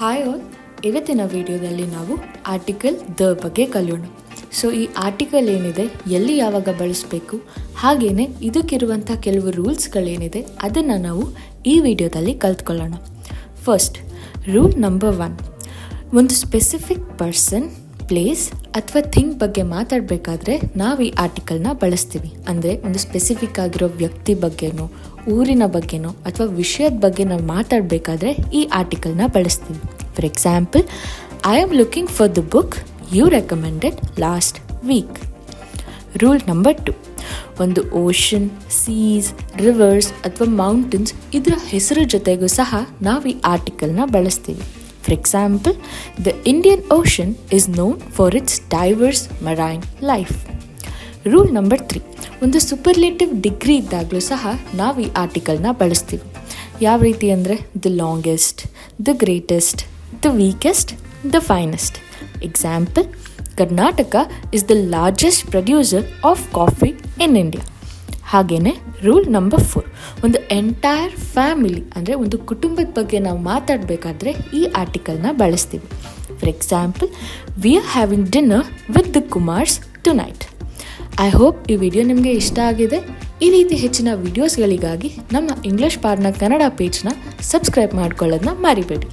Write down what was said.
Hi all ಇವತ್ತಿನ ವಿಡಿಯೋದಲ್ಲಿ ನಾವು ಆರ್ಟಿಕಲ್ ದ ಬಗ್ಗೆ ಕಲಿಯೋಣ. ಸೊ ಈ ಆರ್ಟಿಕಲ್ ಏನಿದೆ, ಎಲ್ಲಿ ಯಾವಾಗ ಬಳಸಬೇಕು ಹಾಗೆಯೇ ಇದಕ್ಕಿರುವಂಥ ಕೆಲವು ರೂಲ್ಸ್ಗಳೇನಿದೆ ಅದನ್ನು ನಾವು ಈ ವಿಡಿಯೋದಲ್ಲಿ ಕಲ್ತ್ಕೊಳ್ಳೋಣ. ಫಸ್ಟ್ ರೂಲ್ ನಂಬರ್ ಒನ್ ಒಂದು ಸ್ಪೆಸಿಫಿಕ್ ಪರ್ಸನ್ ಪ್ಲೇಸ್ ಅಥವಾ ಥಿಂಗ್ ಬಗ್ಗೆ ಮಾತಾಡಬೇಕಾದ್ರೆ ನಾವು ಈ ಆರ್ಟಿಕಲ್ನ ಬಳಸ್ತೀವಿ. ಅಂದರೆ ಒಂದು ಸ್ಪೆಸಿಫಿಕ್ ಆಗಿರೋ ವ್ಯಕ್ತಿ ಬಗ್ಗೆನೋ, ಊರಿನ ಬಗ್ಗೆನೋ ಅಥವಾ ವಿಷಯದ ಬಗ್ಗೆ ನಾವು ಮಾತಾಡಬೇಕಾದ್ರೆ ಈ ಆರ್ಟಿಕಲ್ನ ಬಳಸ್ತೀವಿ. For example I am looking for the book you recommended last week rule number two ಒಂದು ಓಷನ್ ಸೀಸ್ ರಿವರ್ಸ್ ಅಥವಾ ಮೌಂಟನ್ಸ್ ಇದರ ಹೆಸರು ಜೊತೆಗೂ ಸಹ ನಾವು ಈ ಆರ್ಟಿಕಲ್ನ ಬಳಸ್ತೀವಿ. For example the Indian ocean is known for its diverse marine life rule number three ಒಂದು ಸೂಪರ್ಲೇಟಿವ್ ಡಿಗ್ರಿ ಇದ್ದಾಗಲೂ ಸಹ ನಾವು ಈ ಆರ್ಟಿಕಲ್ನ ಬಳಸ್ತೀವಿ. ಯಾವ ರೀತಿ ಅಂದರೆ the longest the greatest the weakest the finest example Karnataka is the largest producer of coffee in India ಹಾಗೆಯೇ ರೂಲ್ ನಂಬರ್ ಫೋರ್ ಒಂದು ಎಂಟೈರ್ ಫ್ಯಾಮಿಲಿ ಅಂದರೆ ಒಂದು ಕುಟುಂಬದ ಬಗ್ಗೆ ನಾವು ಮಾತಾಡಬೇಕಾದ್ರೆ ಈ ಆರ್ಟಿಕಲ್ನ ಬಳಸ್ತೀವಿ. For example we are having dinner with the Kumars tonight I hope ಈ ವಿಡಿಯೋ ನಿಮಗೆ ಇಷ್ಟ ಆಗಿದೆ. ಈ ರೀತಿ ಹೆಚ್ಚಿನ ವಿಡಿಯೋಸ್ಗಳಿಗಾಗಿ ನಮ್ಮ ಇಂಗ್ಲಿಷ್ ಪಾರ್ನ ಕನ್ನಡ ಪೇಜ್ನ ಸಬ್ಸ್ಕ್ರೈಬ್ ಮಾಡ್ಕೊಳ್ಳೋದನ್ನ ಮರಿಬೇಡಿ.